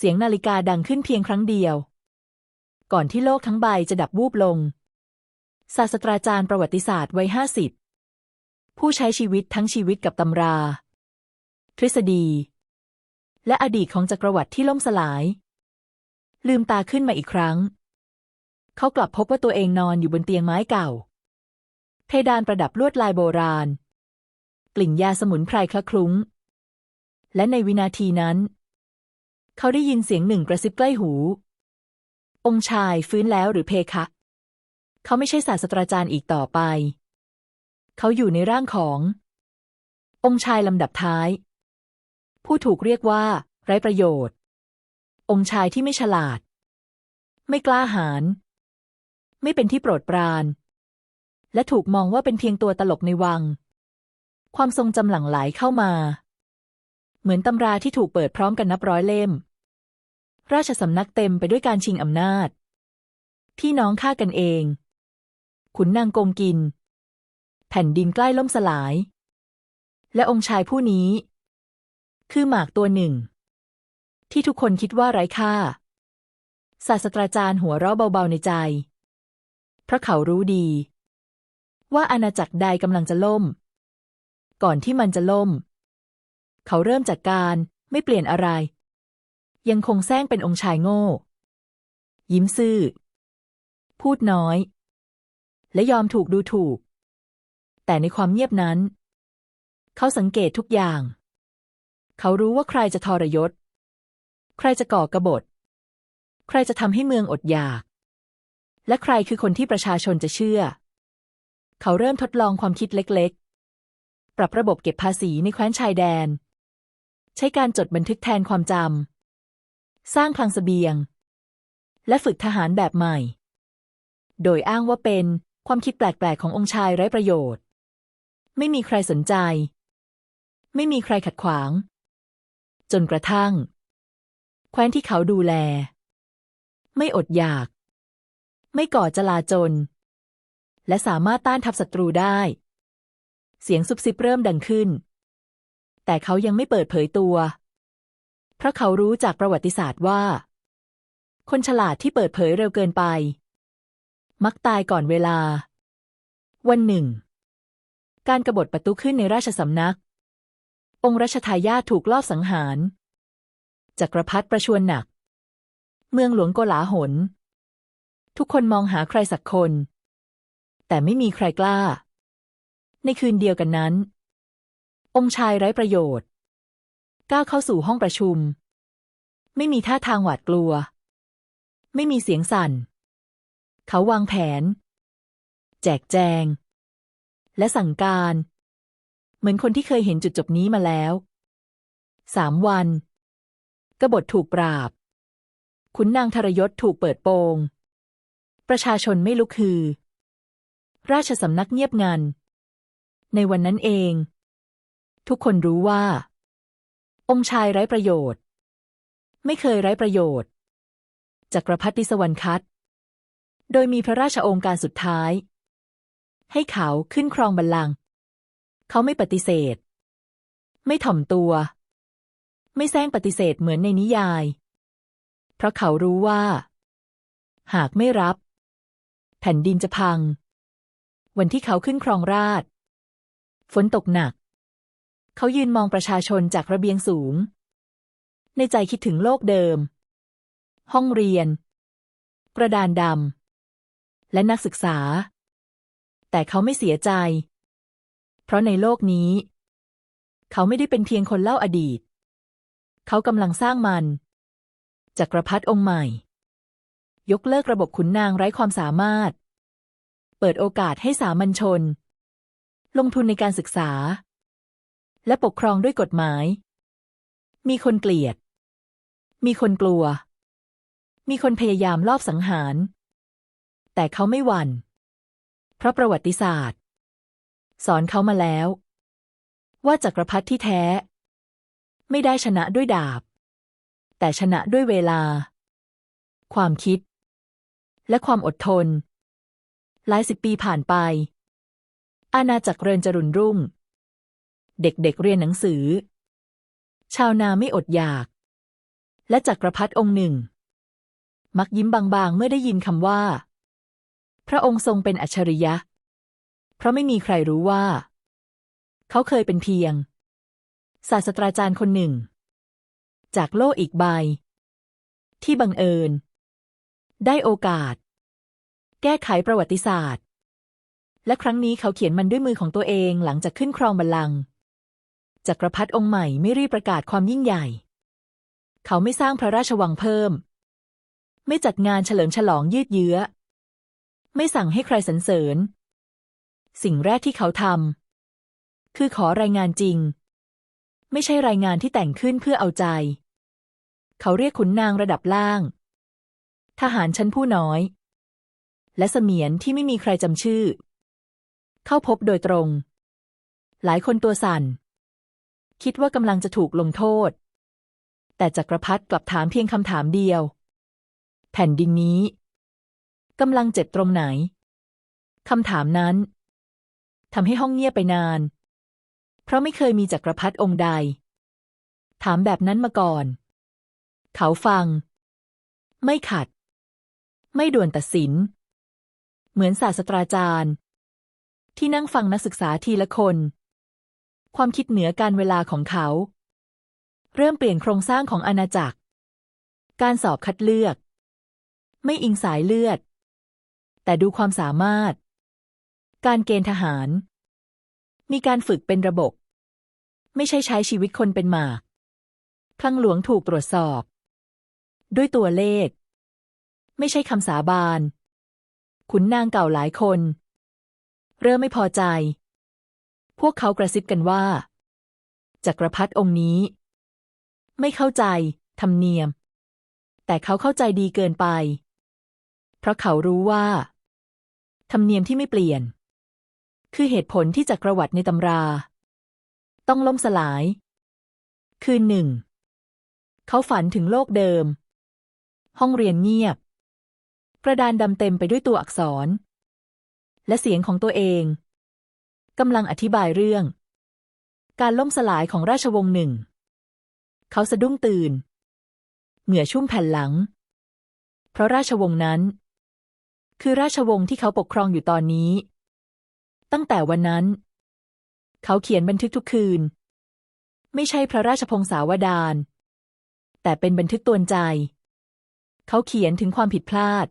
เสียงนาฬิกาดังขึ้นเพียงครั้งเดียว ก่อนที่โลกทั้งใบจะดับวูบลง ศาสตราจารย์ประวัติศาสตร์วัยห้าสิบผู้ใช้ชีวิตทั้งชีวิตกับตำรา ทฤษฎี และอดีตของจักรวรรดิที่ล่มสลาย ลืมตาขึ้นมาอีกครั้ง เขากลับพบว่าตัวเองนอนอยู่บนเตียงไม้เก่า เพดานประดับลวดลายโบราณ กลิ่นยาสมุนไพรคละคลุ้ง และในวินาทีนั้น เขาได้ยินเสียงหนึ่งกระซิบใกล้หู องค์ชายฟื้นแล้วหรือเพคะ เขาไม่ใช่ศาสตราจารย์อีกต่อไป เขาอยู่ในร่างของ องค์ชายลำดับท้าย ผู้ถูกเรียกว่า ไร้ประโยชน์ องค์ชายที่ไม่ฉลาด ไม่กล้าหาญไม่เป็นที่โปรดปราน และถูกมองว่าเป็นเพียงตัวตลกในวัง ความทรงจำหลั่งไหลเข้ามา เหมือนตำราที่ถูกเปิดพร้อมกันนับร้อยเล่ม ราชสำนักเต็มไปด้วยการชิงอำนาจ พี่น้องฆ่ากันเอง ขุนนางโกงกิน แผ่นดินใกล้ล่มสลาย และองค์ชายผู้นี้ คือหมากตัวหนึ่ง ที่ทุกคนคิดว่าไร้ค่า ศาสตราจารย์หัวเราะเบาๆในใจ เพราะเขารู้ดี ว่าอาณาจักรใดกำลังจะล่ม ก่อนที่มันจะล่ม เขาเริ่มจากการไม่เปลี่ยนอะไร ยังคงแซงเป็นองค์ชายโง่ ยิ้มซื่อ พูดน้อย และยอมถูกดูถูก แต่ในความเงียบนั้น เขาสังเกตทุกอย่าง เขารู้ว่าใครจะทรยศ ใครจะก่อกระบฏ ใครจะทำให้เมืองอดอยาก และใครคือคนที่ประชาชนจะเชื่อ เขาเริ่มทดลองความคิดเล็ก ๆ ปรับระบบเก็บภาษีในแคว้นชายแดน ใช้การจดบันทึกแทนความจำ สร้างคลังเสบียง และฝึกทหารแบบใหม่ โดยอ้างว่าเป็นความคิดแปลกๆขององค์ชายไร้ประโยชน์ ไม่มีใครสนใจ ไม่มีใครขัดขวาง จนกระทั่ง แคว้นที่เขาดูแล ไม่อดอยาก ไม่ก่อจลาจลและสามารถต้านทับศัตรูได้ เสียงซุบซิบเริ่มดังขึ้น แต่เขายังไม่เปิดเผยตัว เพราะเขารู้จากประวัติศาสตร์ว่า คนฉลาดที่เปิดเผยเร็วเกินไป มักตายก่อนเวลา วันหนึ่ง การกรบฏประตูขึ้นในราชสำนัก องค์รัชทายาทถูกลอบสังหารจักรพรรดิประชวรหนัก เมืองหลวงโกลาหล ทุกคนมองหาใครสักคน แต่ไม่มีใครกล้า ในคืนเดียวกันนั้น องค์ชายไร้ประโยชน์ ก้าวเข้าสู่ห้องประชุม ไม่มีท่าทางหวาดกลัว ไม่มีเสียงสั่น เขาวางแผน แจกแจง และสั่งการ เหมือนคนที่เคยเห็นจุดจบนี้มาแล้วสามวัน กบฏถูกปราบ ขุนนางทรยศถูกเปิดโปง ประชาชนไม่ลุกฮือ ราชสำนักเงียบงัน ในวันนั้นเอง ทุกคนรู้ว่า องค์ชายไร้ประโยชน์ ไม่เคยไร้ประโยชน์ จักรพรรดิสวรรคัตโดยมีพระราชโองการสุดท้าย ให้เขาขึ้นครองบัลลังก์เขาไม่ปฏิเสธ ไม่ถ่อมตัว ไม่แซงปฏิเสธเหมือนในนิยาย เพราะเขารู้ว่า หากไม่รับ แผ่นดินจะพัง วันที่เขาขึ้นครองราช ฝนตกหนัก เขายืนมองประชาชนจากระเบียงสูง ในใจคิดถึงโลกเดิม ห้องเรียน กระดานดำและนักศึกษา แต่เขาไม่เสียใจ เพราะในโลกนี้ เขาไม่ได้เป็นเพียงคนเล่าอดีต เขากำลังสร้างมันจักรพรรดิองค์ใหม่ ยกเลิกระบบขุนนางไร้ความสามารถ เปิดโอกาสให้สามัญชน ลงทุนในการศึกษา และปกครองด้วยกฎหมาย มีคนเกลียด มีคนกลัว มีคนพยายามลอบสังหาร แต่เขาไม่หวัน่น เพราะประวัติศาสตร์ สอนเขามาแล้ว ว่าจักรพรรดิที่แท้ ไม่ได้ชนะด้วยดาบ แต่ชนะด้วยเวลา ความคิด และความอดทน หลายสิบปีผ่านไป อาณาจักรเรินจรุนรุ่ง เด็กๆเเรียนหนังสือ ชาวนาไม่อดอยาก และจักรพรรดิองค์หนึ่ง มักยิ้มบางๆ เมื่อได้ยินคำว่า พระองค์ทรงเป็นอัจฉริยะ เพราะไม่มีใครรู้ว่า เขาเคยเป็นเพียง ศาสตราจารย์คนหนึ่ง จากโลกอีกใบ ที่บังเอิญ ได้โอกาส แก้ไขประวัติศาสตร์และครั้งนี้เขาเขียนมันด้วยมือของตัวเองหลังจากขึ้นครองบัลลังก์ จักรพรรดิองค์ใหม่ไม่รีบประกาศความยิ่งใหญ่ เขาไม่สร้างพระราชวังเพิ่ม ไม่จัดงานเฉลิมฉลองยืดเยื้อ ไม่สั่งให้ใครสรรเสริญ สิ่งแรกที่เขาทำคือขอรายงานจริง ไม่ใช่รายงานที่แต่งขึ้นเพื่อเอาใจ เขาเรียกขุนนางระดับล่าง ทหารชั้นผู้น้อย และเสมียนที่ไม่มีใครจำชื่อ เข้าพบโดยตรง หลายคนตัวสั่น คิดว่ากำลังจะถูกลงโทษ แต่จักรพรรดิกลับถามเพียงคำถามเดียว แผ่นดินนี้กำลังเจ็บตรงไหนคำถามนั้นทำให้ห้องเงียบไปนาน เพราะไม่เคยมีจักรพรรดิองค์ใด ถามแบบนั้นมาก่อน เขาฟัง ไม่ขัด ไม่ด่วนตัดสิน เหมือนศาสตราจารย์ ที่นั่งฟังนักศึกษาทีละคน ความคิดเหนือการเวลาของเขา เริ่มเปลี่ยนโครงสร้างของอาณาจักร การสอบคัดเลือก ไม่อิงสายเลือด แต่ดูความสามารถ การเกณฑ์ทหาร มีการฝึกเป็นระบบ ไม่ใช่ใช้ชีวิตคนเป็นหมากคลังหลวงถูกตรวจสอบ ด้วยตัวเลข ไม่ใช่คำสาบาน ขุนนางเก่าหลายคน เริ่มไม่พอใจ พวกเขากระซิบกันว่า จักรพรรดิองค์นี้ ไม่เข้าใจธรรมเนียม แต่เขาเข้าใจดีเกินไป เพราะเขารู้ว่า ธรรมเนียมที่ไม่เปลี่ยน คือเหตุผลที่จักรวรรดิในตำรา ต้องล่มสลาย คืนหนึ่ง เขาฝันถึงโลกเดิม ห้องเรียนเงียบ กระดานดำเต็มไปด้วยตัวอักษร และเสียงของตัวเอง กำลังอธิบายเรื่อง การล่มสลายของราชวงศ์หนึ่ง เขาสะดุ้งตื่น เหงื่อชุ่มแผ่นหลัง เพราะราชวงศ์นั้น คือราชวงศ์ที่เขาปกครองอยู่ตอนนี้ ตั้งแต่วันนั้น เขาเขียนบันทึกทุกคืน ไม่ใช่พระราชพงศาวดารแต่เป็นบันทึกตวนใจ เขาเขียนถึงความผิดพลาด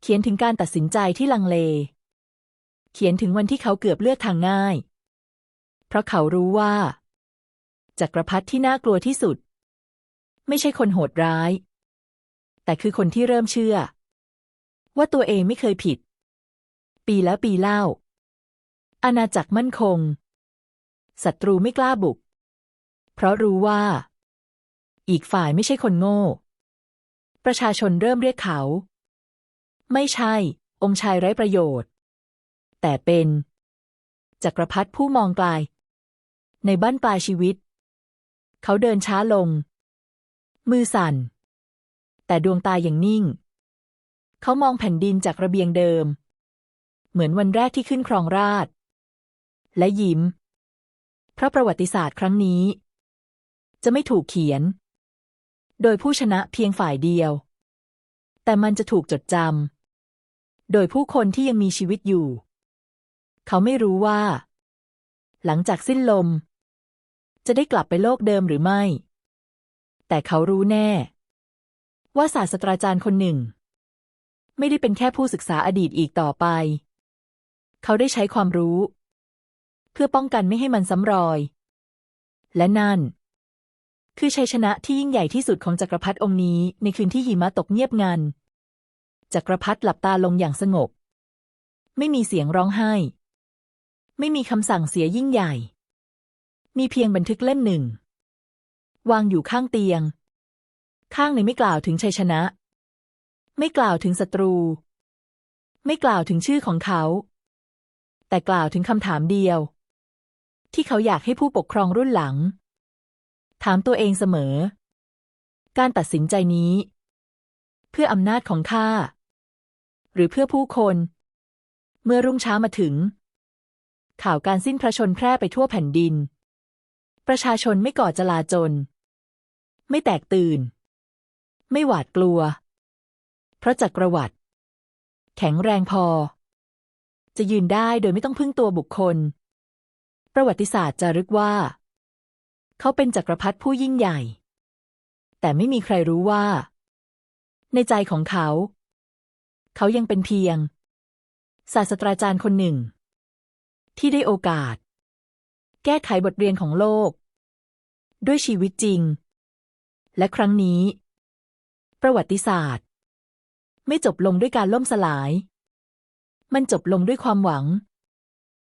เขียนถึงการตัดสินใจที่ลังเล เขียนถึงวันที่เขาเกือบเลือกทางง่าย เพราะเขารู้ว่า จักรพรรดิที่น่ากลัวที่สุด ไม่ใช่คนโหดร้าย แต่คือคนที่เริ่มเชื่อ ว่าตัวเองไม่เคยผิด ปีแล้วปีเล่า อาณาจักรมั่นคงศัตรูไม่กล้าบุก เพราะรู้ว่า อีกฝ่ายไม่ใช่คนโง่ ประชาชนเริ่มเรียกเขา ไม่ใช่ องค์ชายไร้ประโยชน์ แต่เป็นจักรพรรดิผู้มองไกลในบ้านปลายชีวิต เขาเดินช้าลง มือสั่น แต่ดวงตาอย่างนิ่ง เขามองแผ่นดินจากระเบียงเดิม เหมือนวันแรกที่ขึ้นครองราช และยิ้ม เพราะประวัติศาสตร์ครั้งนี้ จะไม่ถูกเขียน โดยผู้ชนะเพียงฝ่ายเดียว แต่มันจะถูกจดจำโดยผู้คนที่ยังมีชีวิตอยู่ เขาไม่รู้ว่า หลังจากสิ้นลม จะได้กลับไปโลกเดิมหรือไม่ แต่เขารู้แน่ ว่าศาสตราจารย์คนหนึ่ง ไม่ได้เป็นแค่ผู้ศึกษาอดีตอีกต่อไป เขาได้ใช้ความรู้ เพื่อป้องกันไม่ให้มันซ้ำรอย และนั่น คือชัยชนะที่ยิ่งใหญ่ที่สุดของจักรพรรดิองค์นี้ในคืนที่หิมะตกเงียบงันจักรพรรดิหลับตาลงอย่างสงบ ไม่มีเสียงร้องไห้ ไม่มีคำสั่งเสียยิ่งใหญ่ มีเพียงบันทึกเล่มหนึ่ง วางอยู่ข้างเตียง ข้างในไม่กล่าวถึงชัยชนะ ไม่กล่าวถึงศัตรู ไม่กล่าวถึงชื่อของเขา แต่กล่าวถึงคำถามเดียว ที่เขาอยากให้ผู้ปกครองรุ่นหลัง ถามตัวเองเสมอ การตัดสินใจนี้ เพื่ออำนาจของข้าหรือเพื่อผู้คน เมื่อรุ่งเช้ามาถึง ข่าวการสิ้นพระชนแพร่ไปทั่วแผ่นดิน ประชาชนไม่ก่อจลาจล ไม่แตกตื่น ไม่หวาดกลัว เพราะจักรวรรดิแข็งแรงพอ จะยืนได้โดยไม่ต้องพึ่งตัวบุคคล ประวัติศาสตร์จะรึกว่า เขาเป็นจักรพรรดิผู้ยิ่งใหญ่ แต่ไม่มีใครรู้ว่า ในใจของเขา เขายังเป็นเพียง ศาสตราจารย์คนหนึ่ง ที่ได้โอกาส แก้ไขบทเรียนของโลก ด้วยชีวิตจริง และครั้งนี้ ประวัติศาสตร์ ไม่จบลงด้วยการล่มสลาย มันจบลงด้วยความหวัง